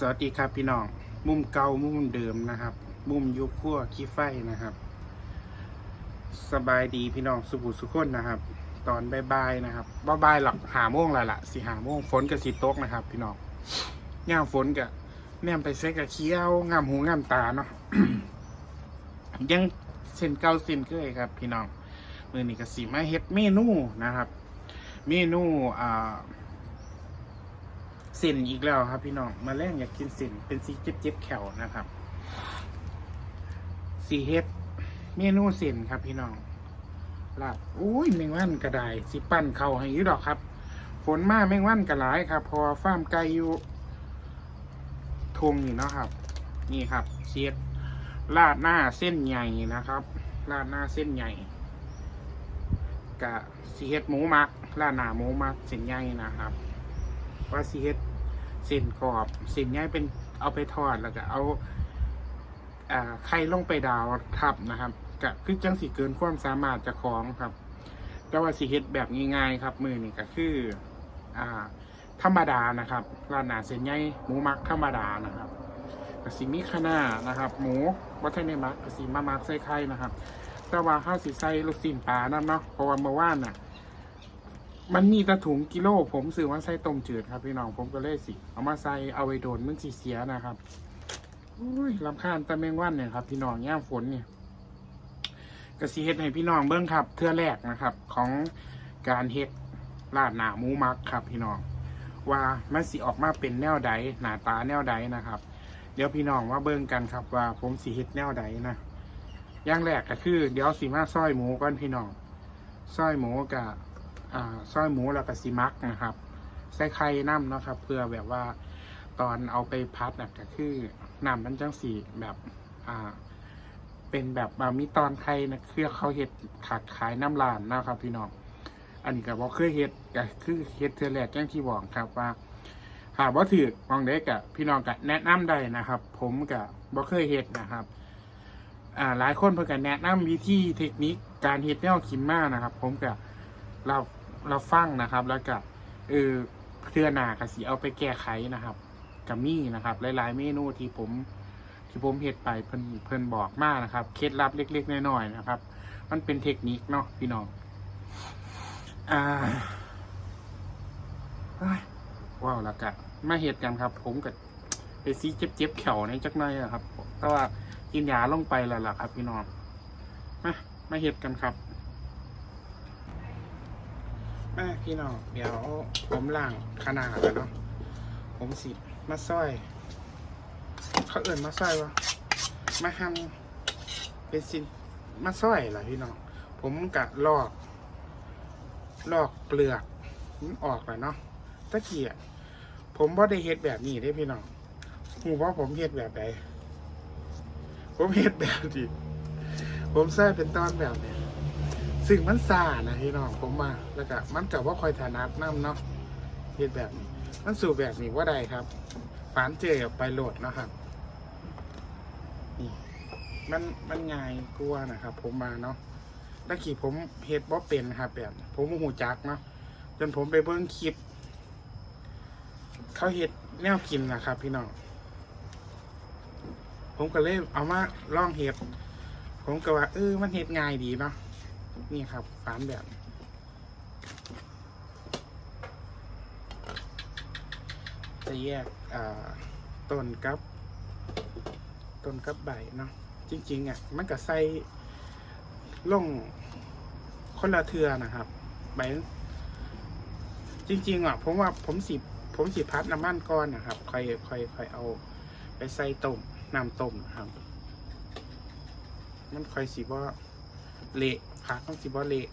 สวัสดีครับพี่น้อง มุมเก่ามุมเดิมนะครับ มุมยุคขั้วขี้ไฟนะครับ สบายดีพี่น้องสุขุสุขคนนะครับ ตอนบายๆนะครับบ่ายๆหลักหาโมงและละสิหาโมงฝนกับสีตกนะครับ พี่น้องย่ามฝนกับแนมไปเซ็กกับเคี้ยวงามหูงามตาเนาะยังเส้นเก่าเส้นเคยครับ พี่น้องมือนี้ก็สีมาเฮ็ดเมนูนะครับ เมนูอ่า ส้นอีกแล้วครับ พี่น้องมาแรกอยากกินเส้นเป็นสีเจ็บๆแขวนะครับ สีเฮ็ดเมนูเส้นครับ พี่น้องลาบอุ้ยแมงวันกระไดสิปั้นเข่าให้ยี่ดอกครับฝนมาแมงวันกระหลายครับ พอฟ้ามไก่อยู่ทงนี่นะครับ นี่ครับเชียดลาดหน้าเส้นใหญ่นะครับ ลาดหน้าเส้นใหญ่กะสีเฮ็ดหมูมักลาดหน้าหมูมักเส้นใหญ่นะครับ ว่าซีเฮ็ด ส้นกรอบเส้นใหญ่เป็นเอาไปทอดแล้วก็เอาไข่ลงไปดาวทับนะครับก็คือจังสีเกินความสามารถจะของครับ แต่ว่าสีเฮ็ดแบบง่ายๆครับ มือนี่ก็คืออ่าธรรมดานะครับร้านหนาเส้นใหญ่หมูมักธรรมดานะครับกสีมีคะน้านะครับ หมูวัฒนมักกสีมามักใส่ไข่นะครับ แต่ว่าข้าวสีใส่ลูกชิ้นปลานั่นเนาะเพราะว่าเมื่อวานน่ะ มันมีตะถุงกิโล ผมซื้อมาใส่ต้มจืดครับพี่น้องผมก็เลยสิ เอามาใส่เอาไว้โดนมึงสีเสียนะครับอุ้ยลำคาญตะเมงวันเนี่ยครับพี่น้องย่ามฝนเนี่ยกระสีเฮ็ดให้พี่น้องเบิ้งครับเทื่อแรกนะครับ ของการเฮ็ดลาดหนาหมูมักครับ พี่น้อง ว่ามันสิออกมาเป็นแนวใดหน้าตาแนวใดนะครับ เดี๋ยวพี่น้องว่าเบิ้งกันครับ ว่าผมสีเฮ็ดแนวใดนะอย่างแรกก็คือ เดี๋ยวสีมาซอยหมูก่อนพี่น้องซอยหมูกับ อ่าซอยหมูแล้วก็ซีมักนะครับ ใส่ไข่น้ำเนาะครับ เพื่อแบบว่าตอนเอาไปพัดน่ะก็คือน้ำมันจังสีแบบอ่าเป็นแบบอ่ามีตอนไข่นะคือเขาเห็ดถักขายน้ำลานนะครับพี่น้องอันนี้ก็บอกเคยเห็ดก็คือเห็ดเทอแรกแจ้งที่บอกครับว่าหากว่าถือมองเด็กกับพี่น้องก็แนะนำได้นะครับ ผมกับบ่เคยเห็ดนะครับ อ่าหลายคนเพิ่นก็แนะนำวิธีเทคนิคการเฮ็ดแนวกินมากนะครับ ผมกับเรา ราฟังนะครับ แล้วก็เออเทือหนากสีเอาไปแก้ไขนะครับกับมี่นะครับ หลายๆเมนูที่ผม ที่ผมเฮ็ดไปเพิ่นเพิ่นบอกมากนะครับเคล็ดลับเล็กๆน้อยๆนะครับ มันเป็นเทคนิคเนาะพี่น้องอ่าว้าวแล้วก็มาเฮ็ดกันครับ ผมกับไปซีเจ็บๆแขวในจักหน่อยอะครับแต่ว่ากินยาลงไปแล้วล่ะครับ พี่น้องมามาเฮ็ดกันครับ แม่พี่น้องเดี๋ยวผมล่างขนาดแล้วเนาะผมสิมาซอย เขาเอื่นมาซอยวะมาหั่นเป็นสินมาซอยเหรอพี่น้องผมกะลอก ลอกเปลือกมันออกแล้วเนาะตะเกียบผมว่าได้เฮ็ดแบบนี้ได้พี่น้องหูว่าผมเฮ็ดแบบใดผมเฮ็ดแบบนี้ผมใส่เป็นตอนแบบนี้ ซึ่งมันซานะพี่น้องผมมาแล้วก็มันกับว่าคอยฐานัดน้ำเนาะเฮ็ดแบบนี้มันสู่แบบนี้ว่าใดครับฝานเจอออกไปโหลดนะครับนี่มันมันง่ายกลัวนะครับ ผมมาเนาะตะกี้ผมเฮ็ดบ่เป็นครับ แบบ ผมหูจักเนาะจนผมไปเบิ่งคลิป เขาเฮ็ดแนวกินนะครับ พี่น้องผมก็เลยเอามาลองเฮ็ดผมก็ว่าเออมันเฮ็ดง่ายดีเนาะ นี่ครับฝานแบบจะแยกต้นกับต้นกับใบเนาะจริงๆอะมันก็ใส่ล่องคนละเทือนะครับ ใบ จริงๆอะผมว่าผมสิผมสิพัดน้ำมันก้อนนะครับค่อยค่อยค่อยเอา ไปใส่ต้มน้ำต้มนะครับ มันค่อยสิว่าเละ ผักมันสีบอเละ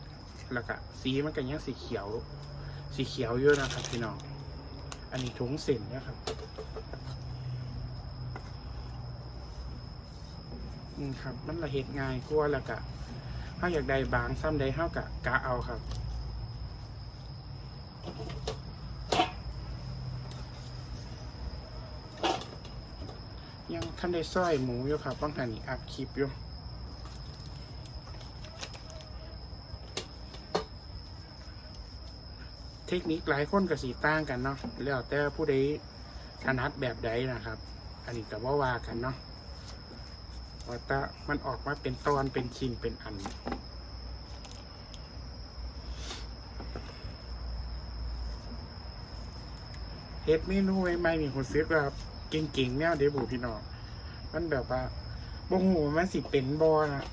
แล้วก็สีมันก็ยังสีเขียว สีเขียวเยอะนะครับพี่น้อง อันนี้ถุงเส้นนะครับอืมครับ มันละเหตุง่ายกลัวแล้วก็ถ้าอยากได้บางซ้ำใดเท่ากับกะเอาครับยังท่านได้ซ้อยหมูอยู่ครับบางท่านนี่อัพคลิปอยู่ ทคนิคหลายคนกับสีต่างกันเนาะแล้วแต่ผู้ใดถนัดแบบใดนะครับ อันนี้ก็ว่าว่ากันเนาะว่าแตามันออกมาเป็นตอนเป็นชิ้นเป็นอัน เฮ็ดเมนูใหม่ๆนี่ผมซื้อแบบเก่งๆแนวเดบูพี่น้องมันแบบว่าบ่ฮู้ว่ามันสิเป็นบ่นะ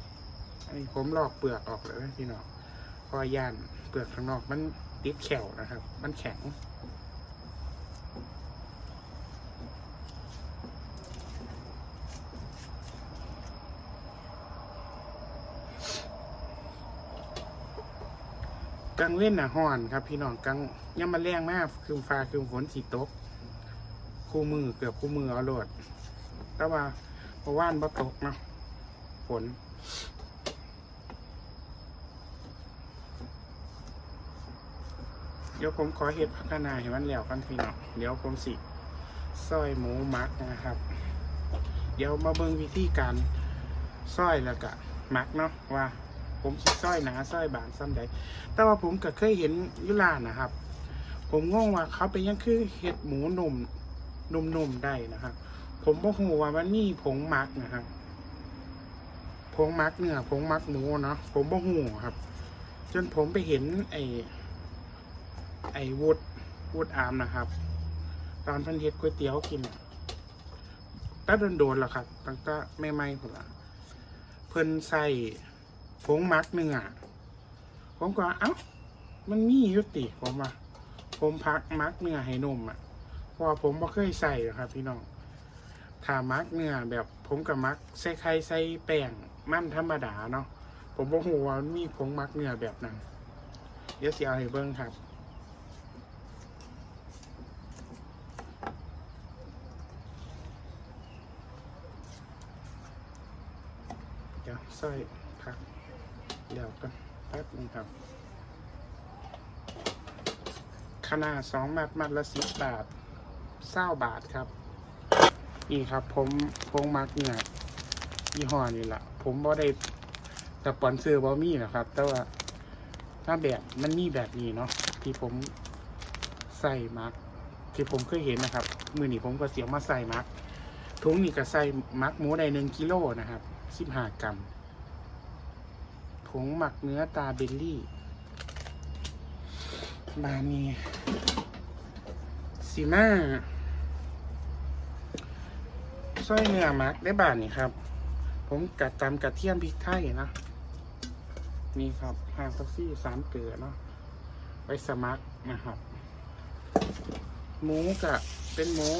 อันนี้ผมลอกเปลือกออกแล้วนะพี่น้องพอย่านเปลือกข้างนอกมัน ติดแข็วนะครับ มันแข็งกลางเว้นน่ะฮ้อนครับ พี่น้องกลางย่ำมาแรงมากคือฟ้าคือฝนสีตก คู่มือเกือบคู่มือเอาโหลด แต่ว่าเพราะว่านบ่ตกเนาะฝน เดี๋ยวผมขอเห็ดพัฒนาให้มันแล้วกันพี่น้องเดี๋ยวผมสิซอยหมูมักนะครับ เดี๋ยวมาเบิ่งวิธีการซอยแล้วก็มักเนาะว่า ผมสิซอยหนาซอยบางซ้ำใดแต่ว่าผมก็เคยเห็นยุลานะครับ ผมงงว่าเขาเป็นยังคือเห็ดหมูหนุ่มนุ่มๆได้นะครับ ผมบ่ฮู้ว่ามันมีผงมักนะครับผงมักเนื้อผงมักหมูเนาะผมบ่ฮู้ครับ จนผมไปเห็นไอ้ ไอ้วูดวูดอาร์มนะครับตอนพันเฮ็ดก๋วยเตี๋ยวกินตั้งโดนๆแล้วครับตั้งแต่ไม่ไม่ๆพุ่นละเพิ่นใส่ผงมักเนื้อผมก็ว่าเอ้ามันมียุติผมว่าผมพักมักเนื้อให้นุ่มอะเพราะผมบ่เคยใส่ครับ พี่น้องถ้ามักเนื้อแบบผมกับมักใส่ไข่ใส่แป้งมันธรรมดาเนาะผมบ่ฮู้ว่ามันมีผงมักเนื้อแบบนั้นเดี๋ยวสิเอาให้เบิ่งครับ เดี๋ยว ใส่พักเดี๋ยวกันแป๊บนึงครับขนาดสองมัดมัดละสิบบาทเศร้าบาทครับ นี่ครับ ผมพงมักเนี่ยยี่ห้อนี่แหละผมบ่ได้สปอนเซอร์บ่มีนะครับ แต่ว่าถ้าแบบมันมีแบบนี้เนาะที่ผมใส่มักที่ผมเคยเห็นนะครับ มือหนีผมก็เสียมาใส่มักถุงนี่ก็ใส่มักหมูได้หนึ่งกิโลนะครับสิบห้ากรัม ผงหมักเนื้อตาเบลลี่ บานีสีมาซอยเนื้อหมักได้บาทนี่ครับ ผมกัดตามกระเทียมพริกไทยนะ นี่ครับห้างแท็กซี่สามเกลือเนาะไปสมัครนะครับ หมูกะเป็นหมู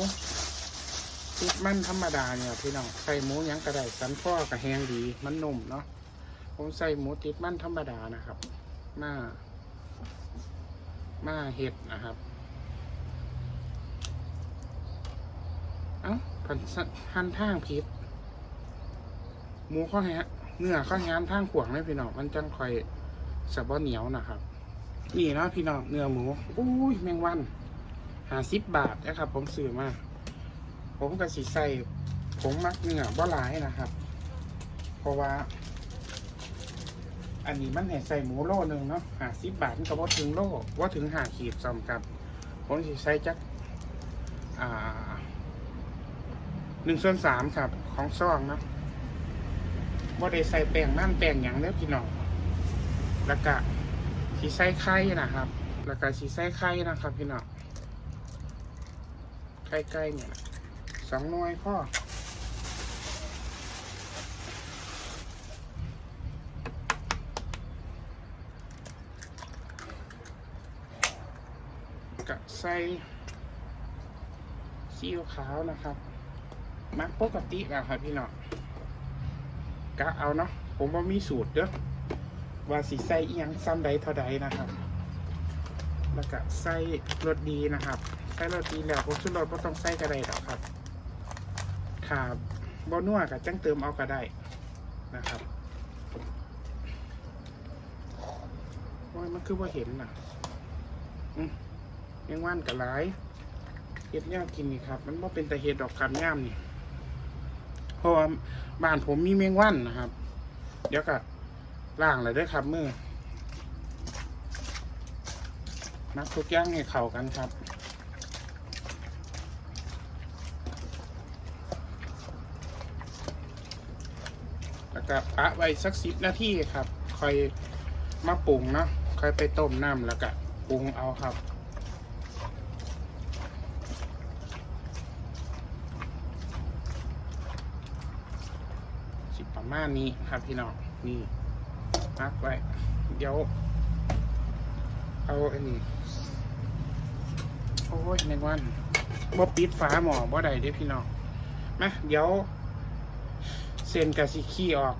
ติดมันธรรมดาเนี่ยพี่น้องใส่หมูยังกระไดสันพ่อกับแหงดีมันนุ่มเนาะ ผมใส่หมูติดมันธรรมดานะครับ มามาเห็ดนะครับ เอ้าผันหันทางผิดหมูข้อแฮะเนื้อข้อแฮมทางขวางเลยพี่น้องมันจังคอยสะบอเหนียวนะครับ นี่นะพี่น้องเนื้อหมูอุ้ยแมงวันหาสิบบาทนะครับ ผมซื้อมาผมก็สิใส่ผงมักเนื้อบ่หลายนะครับ เพราะว่า อันนี้มันให้ใส่หมูโลหนึ่งเนาะหาสิบบาทมันก็บ่ถึงโลว่าถึงหาขีดซำครับผมสิใส่จักอ่าหนึ่งส่วนสามครับ ของซองเนาะว่าได้ใส่แป้งนั่นแป้งอย่างเนี้ยพี่น้องแล้วก็สีใส่ไข่นะครับ แล้วก็สีใส่ไข่นะครับ พี่น้องไข่ไก่เนี่ยสองหน่วยพ่อกับ ใส่ซีอิ๊วขาวนะครับ มักปกติแล้วครับพี่น้องกะเอาเนาะผมว่ามีสูตรเด้อว่าสีใส่อียงซ้ำใดเท่าใดนะครับ แล้วก็ใส่รสดีนะครับ ใส่รสดีแล้วผมชุดรสก็ต้องใส่กระไดดอกครับขาบอนัวกับจังเติมเอาก็ได้นะครับว่ามันคือว่าเห็นนะอืม ยังว่านกับหลายเห็ดแนวกินนี่ครับ มันว่เป็นแต่เห็ดดอกคำย่ามนี่เพราะว่าบ้านผมมีเมงวันนะครับ เดี๋ยวก็ล่างเลยด้วยครับมือนักทุกย่างให้เข่ากันครับแล้วก็ปะไว้สักสิบนาทีครับ ค่อยมาปรุงเนาะค่อยไปต้มน้ำแล้วก็ปรุงเอาครับ มาณนี้ครับพี่น้องนี่พักไว้เดี๋ยว เอาอันนี้โอ้ยในวันบ่ปิดฝาหมอบ่ได้เด้พี่น้องมาเดี๋ยว เส้นกับสิขี้ออก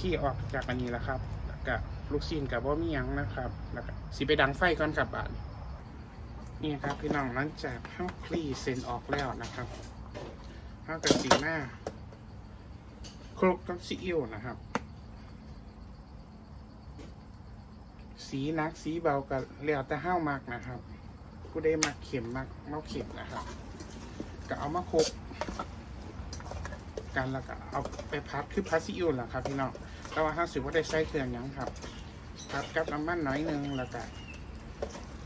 ขี้ออกจากอันนี้แล้วครับแล้วก็ลูกซีนกับบ่มียังนะครับ แล้วก็สิไปดังไฟก่อนครับบาดนี่ครับพี่น้องหลังจากเฮาคลี่เส้นออกแล้วนะครับเฮากับสีหน้า คลุกกับซีอิ๊วนะครับ สีหนักสีเบาก็แล้วแต่ห้าวมากนะครับ ผู้ใดมักเข็มมักเมาเข็มนะครับ ก็เอามาคลุกกันแล้วก็เอาไปพัดคือพัดซีอิ๊วแหละครับพี่น้องแต่ว่าห้าสิบว่าได้ใส่เครื่องยังครับพัดกับน้ำมันน้อยนึงแล้วก็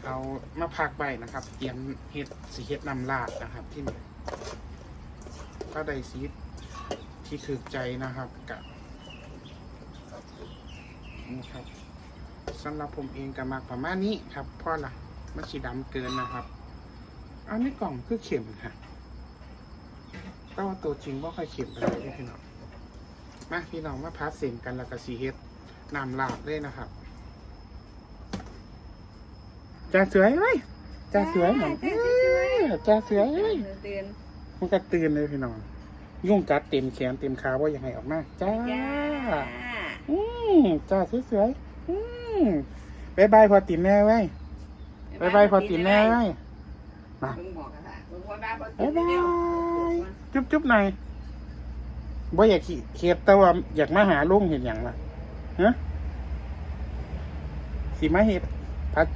เอามาพักไว้นะครับ เตรียมเห็ดสีเห็ดนำลาดนะครับที่นี่ก็ได้สี ที่ถือใจนะครับกับนี่ครับสำหรับผมเองกับมากประมาณนี้ครับเพราะละมันสีดำเกินนะครับอันนี้กล่องคือเข็มค่ะแต่ว่าตัวจริงว่าค่อยเข็มไปเลยพี่น้องมาพี่น้องมาพัดเสียงกันแล้วก็สีเฮ็ดนำลาดเลยนะครับจ้าสวยไหมจ้าสวยเหมือนจ้าสวยจ้าสวยเอ้ยเตือนมันก็ตื่นเลยพี่น้อง ยุ่งกัดเต็มแขนเต็มขาว่ายังไงออกมาจ้า จ้าอืมจ้าสวยๆอืมบายบายพอตินแน่ไว้ยบายบายพอตินแน่ไว้ยมามึงบอกกันค่ะมึงว่าบ้าพอติบายนบาแน่ยจุ๊บจุ๊บหน่อยบ่อยากขี่เขียดแต่ว่าอยากมาหาลุงเห็นอย่างละฮะสีมาเห็ดพัด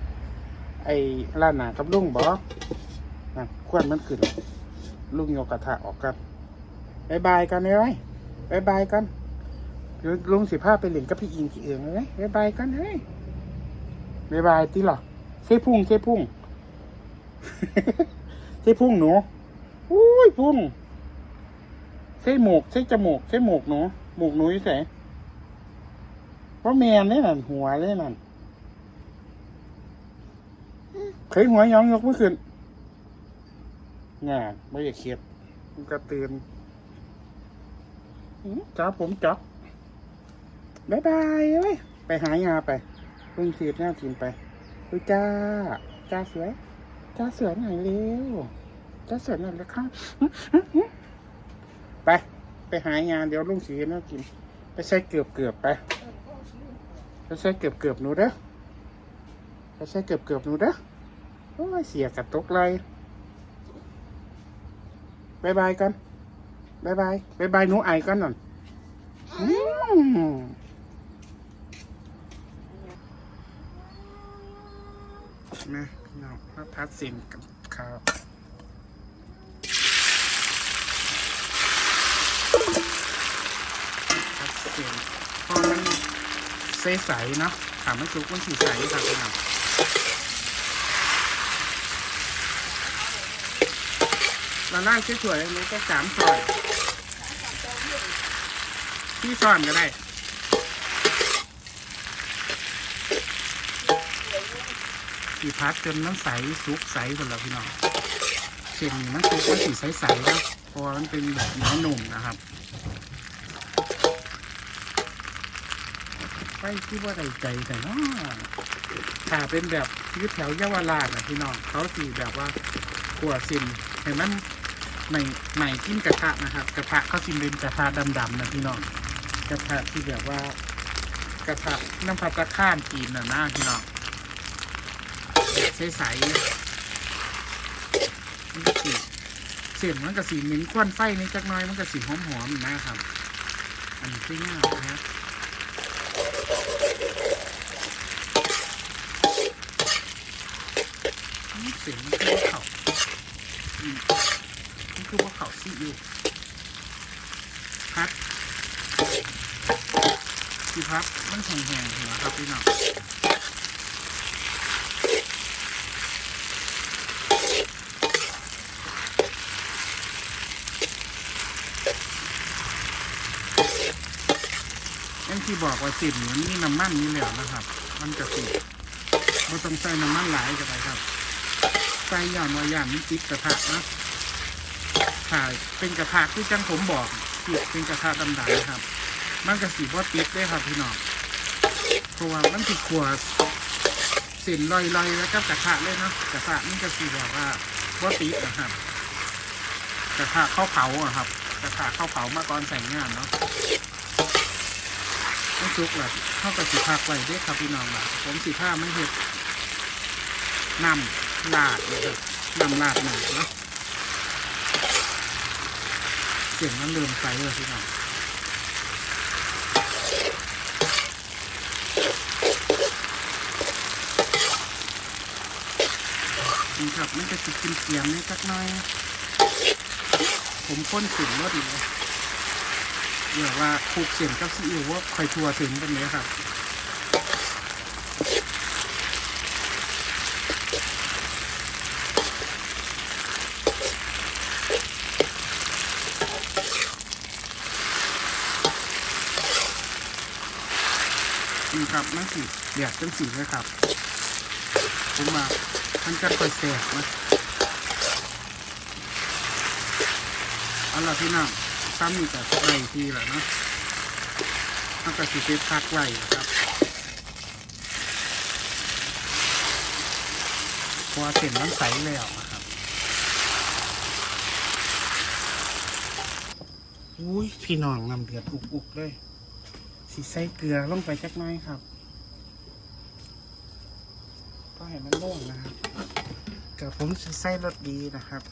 ไอ้ร้านหนากับลุงบอกนะควันมันขึ้นลุงโยกกระทะออกกัน บายบายกันเลยไว้ยบายบายกันเดี๋ยวลุงสิพาไปเล่นกับพี่อิงพี่เอิงเลยบายบายกันเฮ้ยบายบายตีหรอเซ่พุ่งเซ่พุ่งเซ่พุ่งหนูอุ้ยพุ่งเซ่หมกเซ่จมูกเซ่หมกหนูหมกหนูอยู่ไหนว่าแมนเลยนั่นหัวเลยนั่นเคยหัวย้องยกเมื่อคืนงานไม่อยากเครียดมันกระตือน จ้าผมจ๊อกบายบายเอ้ยไปหายาไปเพิ่งสีดหน้าทีมไปเฮ้ยจ้า จ้าสวย จ้าสวยหน่อยเร็ว จ้าสวยหน่อยแล้วครับอื้ออื้ออื้อไป ไปหายาเดี๋ยวลุงสีหน้ากินไปใส่เกือบเกือบๆไปไปใส่เกือบเกือบๆหนูเด้อไปใส่เกือบเกือบๆหนูเด้อโอ้ยเสียกับตกเลยบายบายกัน บายบายบายบายหนูไอกันหน่อยมนะพี่น้องมาพัดเสียงกับข้าวพัดเสียงพอมันใสๆเนาะถามมันจุกมันสีใสครับพี่น้อง เราไล่สวยๆเลยก็สามซอยที่ซ่อนก็ได้สีพัดจนน้ำใสซุกใสหมดแล้วพี่น้องเส้นนี่มันซุกมันสีใสๆแล้วพราะว่ามันเป็นแบบเนื้อหนุ่มนะครับไปที่ว่าใดใจแต่เนาะถ้าเป็นแบบยืดแถวเยาวราชนะพี่น้องเขาสีแบบว่าขัวซินเห็นมัน ใหม่ใหม่กินกระทะนะครับ กระทะเขาซินเป็นกระทะดำๆนะพี่น้องกระทะที่แบบว่ากระทะน้ำผัดตะข้านจีนนะนะพี่น้องใสๆมันก็สีเสียงมันก็สีเหม็นควันไฟในจักน้อยมันก็สีหอมๆนะครับ อันนี้ง่ายนะครับเสียงมันคือว่าเขา อว่พัดสีพัดมันแห้งๆหัวครับพี่น้องที่บอกว่าสิบมันมีน้ำมันนี่แล้วนะครับ มันกะสิไม่ต้องใส่น้ำมันหลายก็ได้ครับ ใส่ย่านว่าย่านมันติดกระทะนะ ถ่าเป็นกระทะที่จังผมบอกที่เป็นกระทะดำๆนะครับ มันกะสิว่าติดได้ครับพี่น้องเพราะว่ามันติดขวดเส้นลอยๆแล้วก็กระทะเลยเนาะกระทะมันกะสิแบบว่าว่าติดนะครับ กระทะข้าวเผาอะครับ กระทะข้าวเผามาก่อนใส่งานเนาะไม่จุกหรอกเข้ากับสีผักไว้เด้ครับพี่น้องล่ะผมสีผ้าไม่เห็ดน้ำลาดนะครับน้ำลาดหน่อยเนาะเสียงมันเริ่มไปเลยพี่น้องนี่ครับมันจะสิกินเสียงนิดสักหน่อย ผมพ้นสินรถอีกเลยเดี๋ยวว่าคลุกเสียงกับซีอิ๊วว่าคอยทัวถึงกันนี้ครับ นี่ครับ นั่นสิเดียดจังสีเลยครับ ผมมามันจะคอยแสบนะเอาล่ะพี่น้องซ้ำนี่กับไรทีแหละเนาะมันก็สิเป็นพักไว้นะครับพราะว่าเส้นมันใสแล้วนะครับอุ้ยพี่น้องนำเดือดอุกๆเลยสีใส่เกลือลงไปจักหน้อยครับ ก็ให้มันโล่งนะครับกับ ผมสิใส่รสดีนะครับ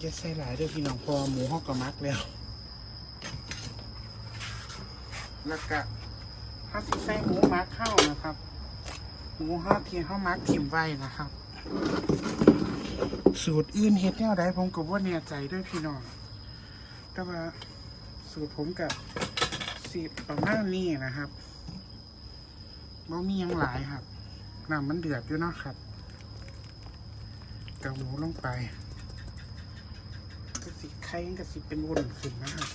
อย่าใส่หลายด้วยพี่น้องพอหมูฮอกกับมักแล้ว แล้วก็ถ้าสิใส่หมูมักเข้านะครับ หมูฮอกที่เข้ามักทิมไว้นะครับ สูตรอื่นเฮ็ดแนวใดผมก็ว่าแน่ใจด้วยพี่น้องแต่ว่าสูตรผมกับสีประมาณนี้นะครับ บ่มียังหลายครับน้ำมันเดือดอยู่เนาะครับกับหมูลงไปกระสีไข่กระสีเป็นวนขึ้นนะครับ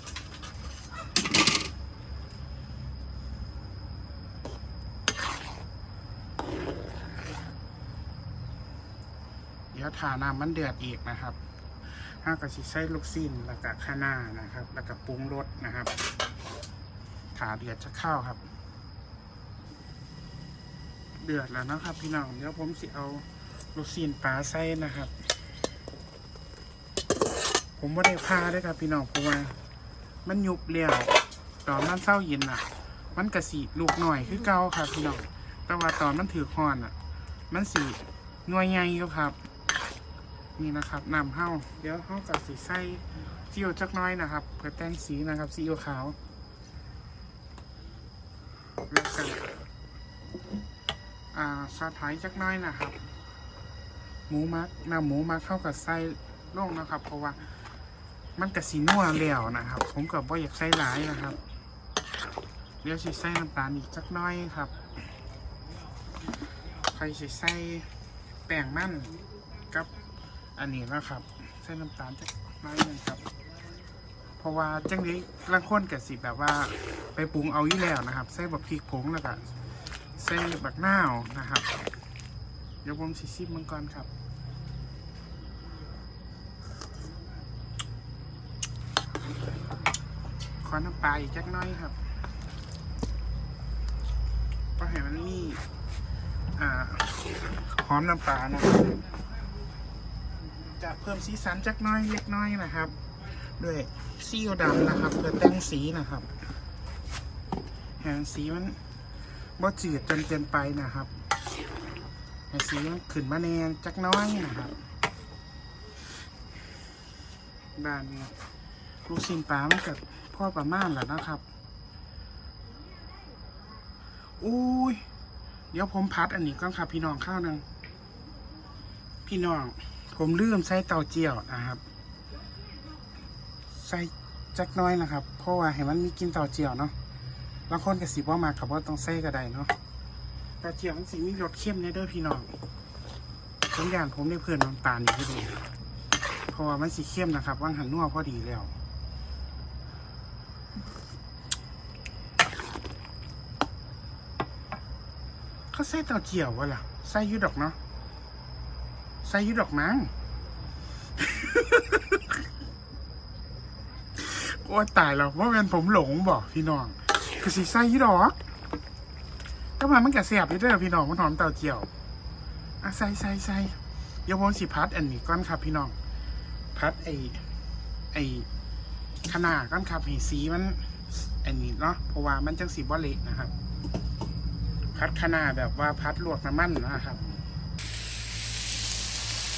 เดี๋ยวทาน้ำมันเดือดอีกนะครับห้ากระสีใส่ลูกซิ้นแล้วก็ข้าหน้านะครับ แล้วก็ปรุงรสนะครับถาเดือดจะเข้าครับ เดือดแล้วนะครับ พี่น้องเดี๋ยวผมสิเอาลูกซิ้นปลาใส่นะครับ ผมไม่ได้พาด้อครับ พี่น้องเพราะว่ามันยุบเลี้ยวตอนมันเศร้าเย็นอะ มันกระสีลูกหน่อยคือเก่าครับพี่น้องแต่ว่าตอนมันถือคอนอะ มันสีหน่วยใหญ่อยู่ครับ นี่นะครับนำเข้าเดี๋ยวเข้ากับสีไส้ซีอิ๊วจักน้อยนะครับเพื่อแต่งสีนะครับซีอิ๊วขาวแล้วก็ อ่าซอสไทยจักน้อยนะครับ หมูมักนำหมูมักเข้ากับไส้ลงนะครับ เพราะว่ามันกระสีนัวแล้วนะครับ ผมกับว่าอยากใส่หลายนะครับ เดี๋ยวสิใส่น้ำตาลอีกจักน้อยครับใครสิใส่แป้งมันกับอันนี้นะครับ ใส่น้ำตาลจักน้อยนึงครับเพราะว่าจังนี้ลังค้นกะสิแบบว่าไปปรุงเอาอยู่แล้วนะครับ ใส่แบักพริกผงแล้วก็ ใส่บักหน้าวนะครับ เดี๋ยวผมสิซิมมันก่อนครับขอน้ำปลาอีกจักน้อยครับก็ให้มันมีอ่หอมน้ำปลานะครับจะเพิ่มสีสันจักน้อยเล็กน้อยนะครับ ด้วยซีอิ๊วดำนะครับ เพื่อแต่งสีนะครับแหงสีมัน บ่จืดจนเกินไปนะครับให้สีขึ้นมาแนงจักน้อยนะครับด้านนี้ลูกชิ้นปลามันกับพ่อประมาณแหละนะครับอุ้ยเดี๋ยวผมพัดอันนี้ก่อนครับ พี่น้องข้าวหนึ่งพี่น้อง ผมลืมใส่เตาเจียวนะครับ ใส่จักน้อยนะครับ เพราะว่าให้มันมีกินเตาเจียวเนาะ บางคนก็สิว่ามากับว่าต้องใส่ก็ได้เนาะเตาเจียมันสิมีรสเข้มในเด้อพี่น้องผมอย่างผมได้เพื่อนน้ำตาลอยู่ที่ดูเพราะว่ามันสีเข้มนะครับว่างหันนัวพอดีแล้วเขาใส่เตาเจียววะล่ะใส่ยุดอกเนาะใส่ยุดอกมั้งโอ้ตายแล้วว่าเป็นผมหลงบอกพี่น้อง คือสีใส่อยุดอกก็มามันกะเสียบอยู่เด้อพี่น้องมันหอมเต่าเจียวอะใส่ใส่ใส่เดี๋ยวผมสิพัดอันนี้ก่อนครับพี่น้อง พัดไอไอขนาดก่อนครับให้สีมันอันนี้เนาะเพราะว่ามันจังสีบ่เละนะครับ พัดขนาดแบบว่าพัดลวกน้ำมันนะครับ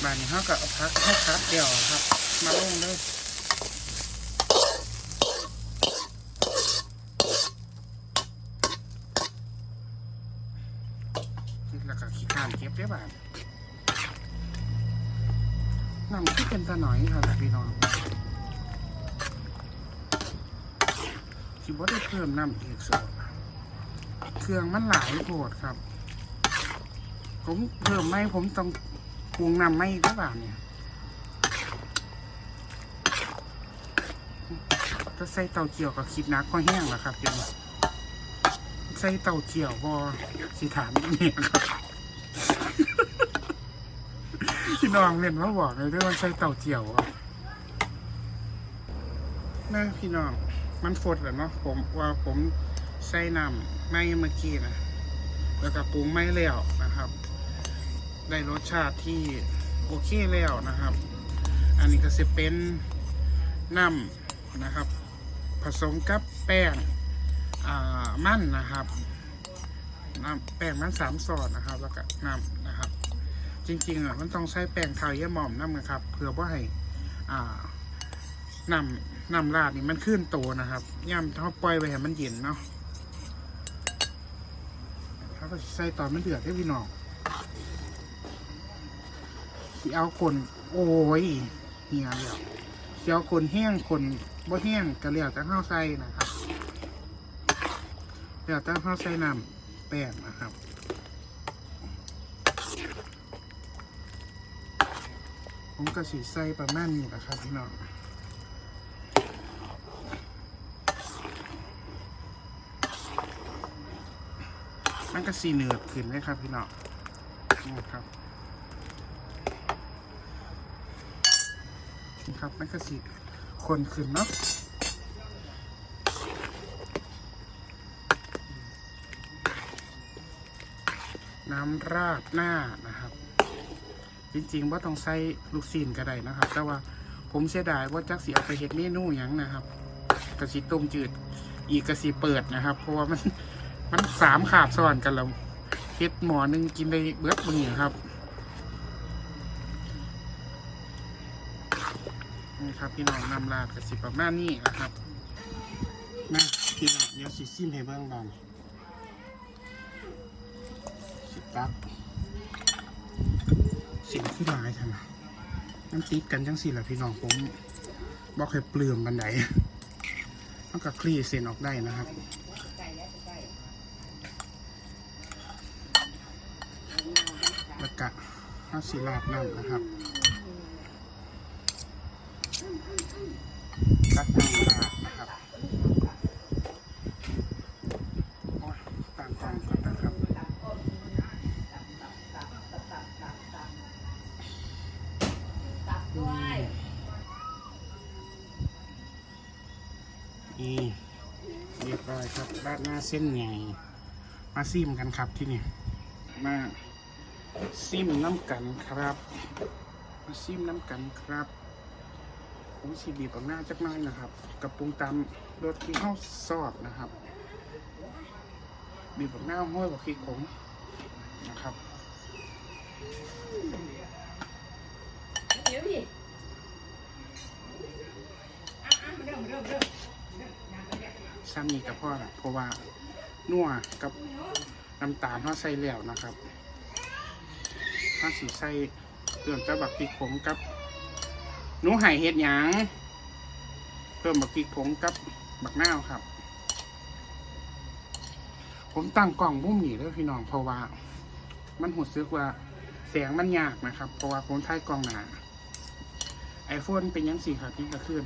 บานนี้เขาก็เอาพักให้พัดเดียวครับ มาลงเลยแล้วก็ขี้ข้านเก็บ ได้บ้านน้ำที่เป็นตะหน่อยครับพี่น้องคิดว่าได้เพิ่มน้ำอีกสองเครื่องมันหลายโหดครับ ผมเพิ่มไม่ผมต้องปรุงน้ำไม่หรือเปล่าเนี่ยถ้าใส่เตาเจียวกับคิดนักก็แห้งแล้วครับเดี๋ยวนี้ใส่เตาเจียวบอสิถามนี่ครับ พี่น้องเล่นมาบอกเลยด้วยว่าใส่เต่าเจียวอะนะพี่น้อง มันฟดแหละเนาะผมว่าผมใส่น้ำไม่เมื่อกี้นะแล้วก็ปรุงไม่แล้วนะครับ ได้รสชาติที่โอเคแล้วนะครับ อันนี้ก็จะเป็นน้ำนะครับ ผสมกับแป้งมันนะครับน้ำแป้งมันสามซอสนะครับ แล้วก็น้ำ จริงๆอะมันต้องใช้แป้งไทยยะหม่อมน้ำนะครับเพื่อว่าให้อ่าน้ำน้ำราดนี่มันขึ้นโตนะครับย่ำเขาปล่อยไปให้มันเย็นเนาะเขาก็ใส่ตอนมันเดือดให้พี่น้องสิเอาคนโอ้ยเหี่ยแล้วเสิเอาคนแห้งคนบ่แห้งก็แล้วแต่ข้าวใส่นะครับแล้วแต่ข้าวใส่น้ำแป้งนะครับ ผมก็สีใส่ประมาณนี้แหละครับพี่น้องมันก็สีเนืดขึ้นเลยครับพี่น้องนี่ครับนี่ครับมันก็สีคนขึ้นเนาะน้ำราดหน้านะ จริงๆว่าต้องใส่ลูกซีนก็ได้นะครับ แต่ว่าผมเสียดายว่าจักสีเอาไปเฮ็ดเมนูหยังนะครับกระสีต้มจืดอีกกระสีเปิดนะครับ เพราะว่ามันมันสามขาบซ้อนกันแล้วเฮ็ดหมอนึงกินได้เบิดมือครับนี่ครับพี่น้องนำลาดกับสิประมาณนี้นะครับมาพี่น้องเดี๋ยวสิซิมให้เบิ่งบางสิตัก สิ่งที่หลายท่านมันติดกันจังสี่แหละพี่น้องผมบอกให้เปลือมบันไดมันก็คลี่เส้นออกได้นะครับแล้วกะห้าสีลาบน้ำนะครับ เส้นใหญ่ มาซิมกันครับที่นี่ มาซิมน้ำกันครับ มาซิมน้ำกันครับ ผมสีบีบออกหน้าจักหน้อยนะครับ กับปรุงตามรสที่เข้าซอบนะครับ บีบออกหน้าห้อยบอกขี้ผมนะครับ เดี๋ยวดิอะอะเริ่มเริ่มเริ่ม ซ้ำนี้กับพ่อละเพราะว่านัวกับน้ำตาลเขาใส่แล้วนะครับถ้าสีใส่เติมแต่บักพริกผงกับหนูไห่เห็ดหยังเพิ่มบักพริกผงกับบักนาวครับ ผมตั้งกล่องมุ้มหนีเลยพี่น้องเพราะว่า มันหูซึกว่าแสงมันยากนะครับ เพราะว่าผมถ่ายกล้องหนาไอโฟนเป็นยังสี่ครับนี่ก็ขึ้น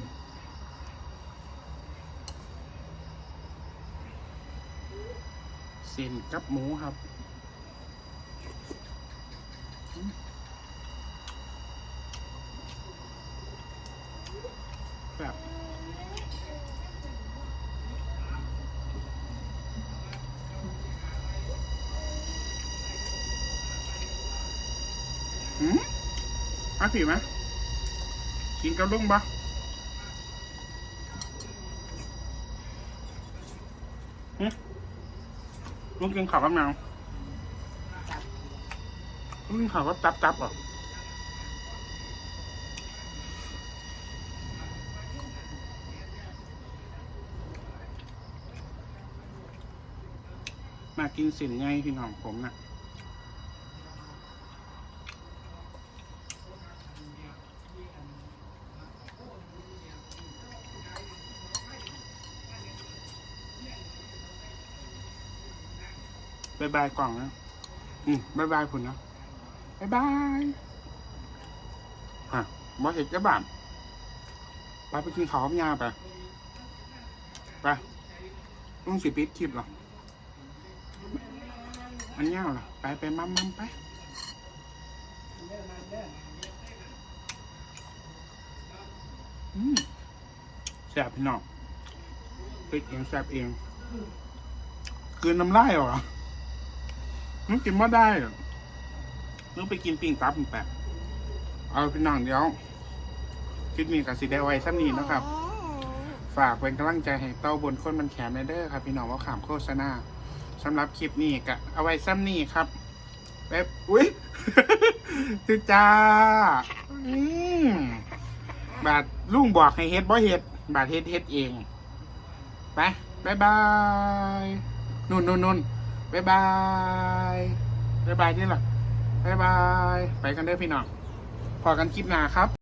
เส้นกับหมูครับแบบหืมมาผีไหมกินกับลุงปะหืม ลูกกินข่าวกับนางลูกกินข่าวกับตับตับเหรอมากินสินไงพี่น้องผมน่ะ บายกล่องนะอืมบายบายคุณนะบายบายฮะบอสเห็ดจะบานไปไปกินข้าวกับยาไปไปลุงสิปิดคลิปเหรออันยาเหรอไปไปมั่มมั่มไปอืมแสบพี่น้องปิดเองแสบเองคืนน้ำลายเหรอ มึงกินไม่ได้มึงไปกินปิ้งตับมึงแปะเอาพี่น้องเดี๋ยวคลิปนี้กับสิได้ไว้ซ้ำนี้นะครับ ฝากเป็นกำลังใจให้เต้าบนคนมันแขนเด้อครับ พี่น้องว่าขามโฆษณาสำหรับคลิปนี้ก็เอาไว้ซ้ำนี้ครับเว็บอุ้ยจุจ้าอืมบาทลุงบอกให้เฮ็ดบ่เฮ็ดบาทเฮ็ดเฮ็ดเองไปบายบายนุ่นนุ่นนุ่น บายบายบายบายนี่หรอบายบาย ไปกันเด้อพี่น้องพอกันคลิปหน้าครับ